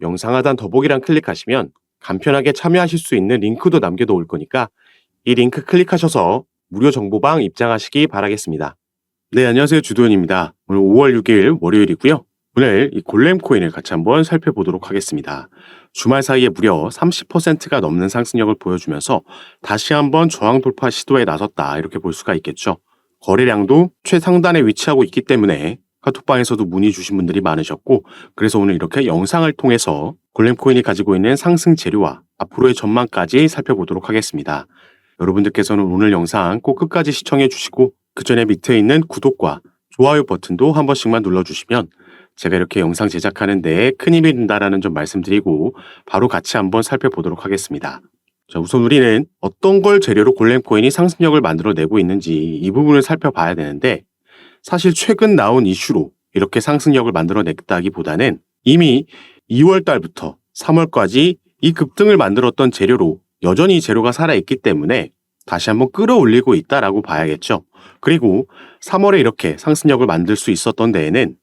영상 하단 더보기란 클릭하시면 간편하게 참여하실 수 있는 링크도 남겨놓을 거니까 이 링크 클릭하셔서 무료 정보방 입장하시기 바라겠습니다. 네, 안녕하세요. 주도현입니다. 오늘 5월 6일 월요일이고요. 오늘 이 골렘 코인을 같이 한번 살펴보도록 하겠습니다. 주말 사이에 무려 30%가 넘는 상승력을 보여주면서 다시 한번 저항 돌파 시도에 나섰다 이렇게 볼 수가 있겠죠. 거래량도 최상단에 위치하고 있기 때문에 카톡방에서도 문의 주신 분들이 많으셨고 그래서 오늘 이렇게 영상을 통해서 골렘 코인이 가지고 있는 상승 재료와 앞으로의 전망까지 살펴보도록 하겠습니다. 여러분들께서는 오늘 영상 꼭 끝까지 시청해 주시고 그 전에 밑에 있는 구독과 좋아요 버튼도 한 번씩만 눌러주시면 제가 이렇게 영상 제작하는데 큰 힘이 된다라는 점 말씀드리고 바로 같이 한번 살펴보도록 하겠습니다. 자, 우선 우리는 어떤 걸 재료로 골렘 코인이 상승력을 만들어내고 있는지 이 부분을 살펴봐야 되는데 사실 최근 나온 이슈로 이렇게 상승력을 만들어냈다기보다는 이미 2월 달부터 3월까지 이 급등을 만들었던 재료로 여전히 재료가 살아있기 때문에 다시 한번 끌어올리고 있다라고 봐야겠죠. 그리고 3월에 이렇게 상승력을 만들 수 있었던 데에는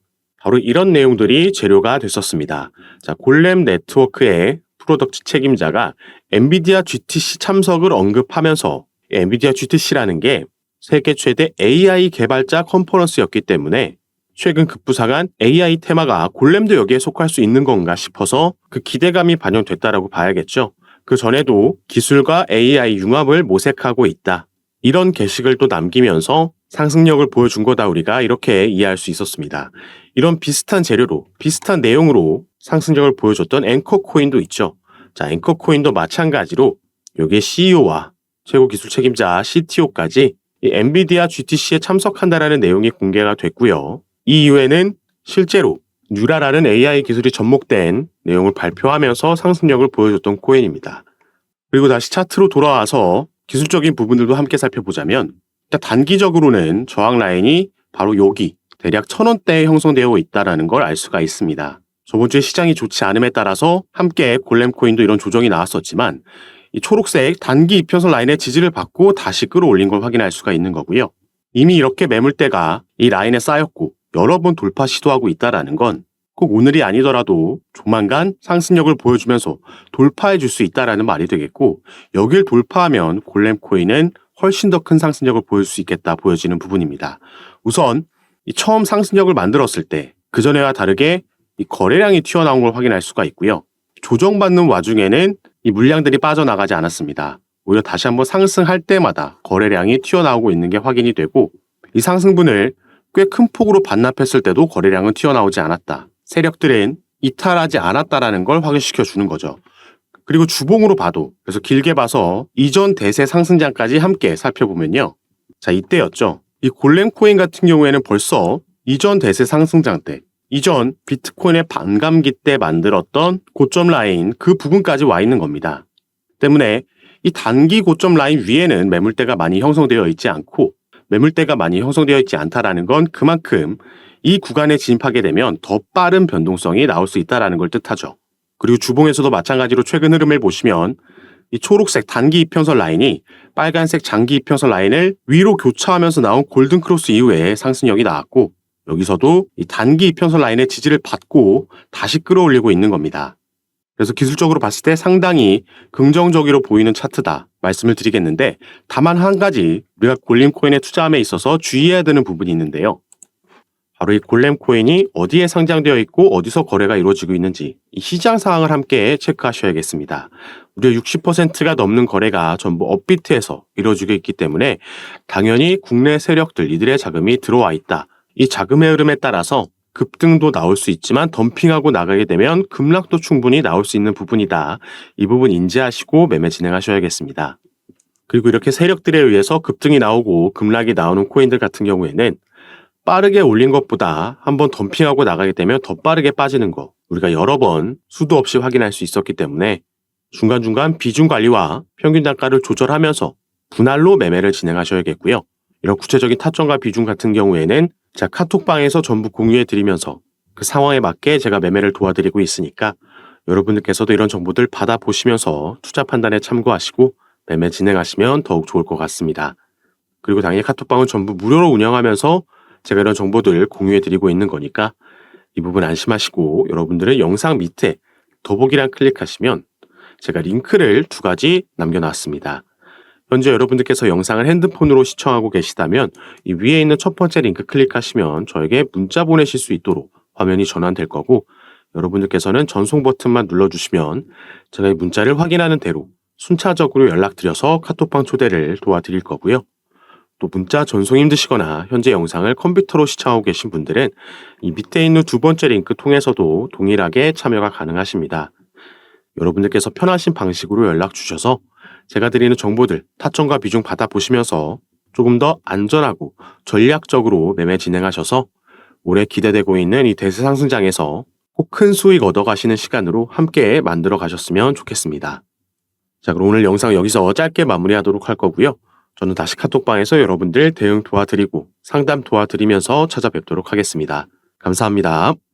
바로 이런 내용들이 재료가 됐었습니다. 자, 골렘 네트워크의 프로덕트 책임자가 엔비디아 GTC 참석을 언급하면서 엔비디아 GTC라는 게 세계 최대 AI 개발자 컨퍼런스였기 때문에 최근 급부상한 AI 테마가 골렘도 여기에 속할 수 있는 건가 싶어서 그 기대감이 반영됐다라고 봐야겠죠. 그 전에도 기술과 AI 융합을 모색하고 있다. 이런 게시글 또 남기면서 상승력을 보여준 거다 우리가 이렇게 이해할 수 있었습니다. 이런 비슷한 재료로 비슷한 내용으로 상승력을 보여줬던 앵커 코인도 있죠. 자, 앵커 코인도 마찬가지로 여기에 CEO와 최고 기술 책임자 CTO까지 이 엔비디아 GTC에 참석한다라는 내용이 공개가 됐고요. 이 이후에는 실제로 뉴라라는 AI 기술이 접목된 내용을 발표하면서 상승력을 보여줬던 코인입니다. 그리고 다시 차트로 돌아와서 기술적인 부분들도 함께 살펴보자면 단기적으로는 저항 라인이 바로 여기 대략 천 원대에 형성되어 있다라는 걸 알 수가 있습니다. 저번 주에 시장이 좋지 않음에 따라서 함께 골렘 코인도 이런 조정이 나왔었지만 이 초록색 단기 이평선 라인의 지지를 받고 다시 끌어올린 걸 확인할 수가 있는 거고요. 이미 이렇게 매물대가 이 라인에 쌓였고 여러 번 돌파 시도하고 있다라는 건 꼭 오늘이 아니더라도 조만간 상승력을 보여주면서 돌파해 줄 수 있다라는 말이 되겠고 여길 돌파하면 골렘 코인은 훨씬 더 큰 상승력을 보여줄 수 있겠다 보여지는 부분입니다. 우선 이 처음 상승력을 만들었을 때 그전에와 다르게 이 거래량이 튀어나온 걸 확인할 수가 있고요. 조정받는 와중에는 이 물량들이 빠져나가지 않았습니다. 오히려 다시 한번 상승할 때마다 거래량이 튀어나오고 있는 게 확인이 되고 이 상승분을 꽤 큰 폭으로 반납했을 때도 거래량은 튀어나오지 않았다. 세력들은 이탈하지 않았다라는 걸 확인시켜 주는 거죠. 그리고 주봉으로 봐도 그래서 길게 봐서 이전 대세 상승장까지 함께 살펴보면요. 자, 이때였죠. 이 골렘 코인 같은 경우에는 벌써 이전 대세 상승장 때 이전 비트코인의 반감기 때 만들었던 고점 라인 그 부분까지 와 있는 겁니다. 때문에 이 단기 고점 라인 위에는 매물대가 많이 형성되어 있지 않고 매물대가 많이 형성되어 있지 않다라는 건 그만큼 이 구간에 진입하게 되면 더 빠른 변동성이 나올 수 있다라는 걸 뜻하죠. 그리고 주봉에서도 마찬가지로 최근 흐름을 보시면 이 초록색 단기 이평선 라인이 빨간색 장기 이평선 라인을 위로 교차하면서 나온 골든 크로스 이후에 상승력이 나왔고 여기서도 이 단기 이평선 라인의 지지를 받고 다시 끌어올리고 있는 겁니다. 그래서 기술적으로 봤을 때 상당히 긍정적으로 보이는 차트다 말씀을 드리겠는데 다만 한 가지 우리가 골렘 코인에 투자함에 있어서 주의해야 되는 부분이 있는데요. 바로 이 골렘 코인이 어디에 상장되어 있고 어디서 거래가 이루어지고 있는지 이 시장 상황을 함께 체크하셔야겠습니다. 무려 60%가 넘는 거래가 전부 업비트에서 이루어지고 있기 때문에 당연히 국내 세력들 이들의 자금이 들어와 있다. 이 자금의 흐름에 따라서 급등도 나올 수 있지만 덤핑하고 나가게 되면 급락도 충분히 나올 수 있는 부분이다. 이 부분 인지하시고 매매 진행하셔야겠습니다. 그리고 이렇게 세력들에 의해서 급등이 나오고 급락이 나오는 코인들 같은 경우에는 빠르게 올린 것보다 한번 덤핑하고 나가게 되면 더 빠르게 빠지는 거 우리가 여러 번 수도 없이 확인할 수 있었기 때문에 중간중간 비중 관리와 평균 단가를 조절하면서 분할로 매매를 진행하셔야겠고요. 이런 구체적인 타점과 비중 같은 경우에는 자 카톡방에서 전부 공유해 드리면서 그 상황에 맞게 제가 매매를 도와드리고 있으니까 여러분들께서도 이런 정보들 받아보시면서 투자 판단에 참고하시고 매매 진행하시면 더욱 좋을 것 같습니다. 그리고 당연히 카톡방은 전부 무료로 운영하면서 제가 이런 정보들 공유해 드리고 있는 거니까 이 부분 안심하시고 여러분들은 영상 밑에 더보기란 클릭하시면 제가 링크를 두 가지 남겨놨습니다. 현재 여러분들께서 영상을 핸드폰으로 시청하고 계시다면 이 위에 있는 첫 번째 링크 클릭하시면 저에게 문자 보내실 수 있도록 화면이 전환될 거고 여러분들께서는 전송 버튼만 눌러주시면 제가 이 문자를 확인하는 대로 순차적으로 연락드려서 카톡방 초대를 도와드릴 거고요. 또 문자 전송 힘드시거나 현재 영상을 컴퓨터로 시청하고 계신 분들은 이 밑에 있는 두 번째 링크 통해서도 동일하게 참여가 가능하십니다. 여러분들께서 편하신 방식으로 연락 주셔서 제가 드리는 정보들 타점과 비중 받아보시면서 조금 더 안전하고 전략적으로 매매 진행하셔서 올해 기대되고 있는 이 대세 상승장에서 꼭 큰 수익 얻어 가시는 시간으로 함께 만들어 가셨으면 좋겠습니다. 자, 그럼 오늘 영상 여기서 짧게 마무리하도록 할 거고요. 저는 다시 카톡방에서 여러분들 대응 도와드리고 상담 도와드리면서 찾아뵙도록 하겠습니다. 감사합니다.